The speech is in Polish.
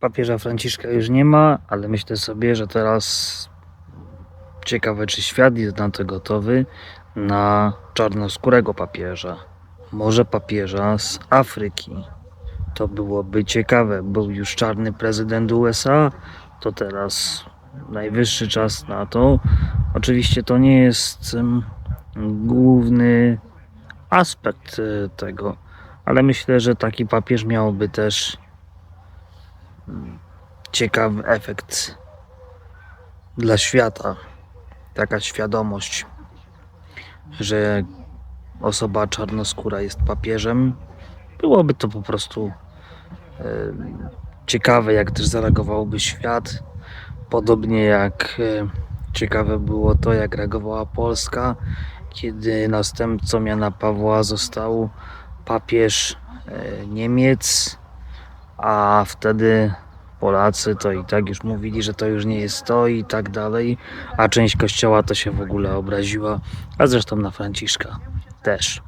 Papieża Franciszka już nie ma, ale myślę sobie, że teraz ciekawe, czy świat jest na to gotowy na czarnoskórego papieża. Może papieża z Afryki. To byłoby ciekawe. Był już czarny prezydent USA, to teraz najwyższy czas na to. Oczywiście to nie jest główny aspekt e, tego, ale myślę, że taki papież miałby też ciekawy efekt dla świata. Taka świadomość, że osoba czarnoskóra jest papieżem. Byłoby to po prostu e, ciekawe, jak też zareagowałby świat. Podobnie jak e, ciekawe było to, jak reagowała Polska, kiedy następcą Jana Pawła został papież e, Niemiec, a wtedy Polacy to i tak już mówili, że to już nie jest to i tak dalej, a część kościoła to się w ogóle obraziła, a zresztą na Franciszka też.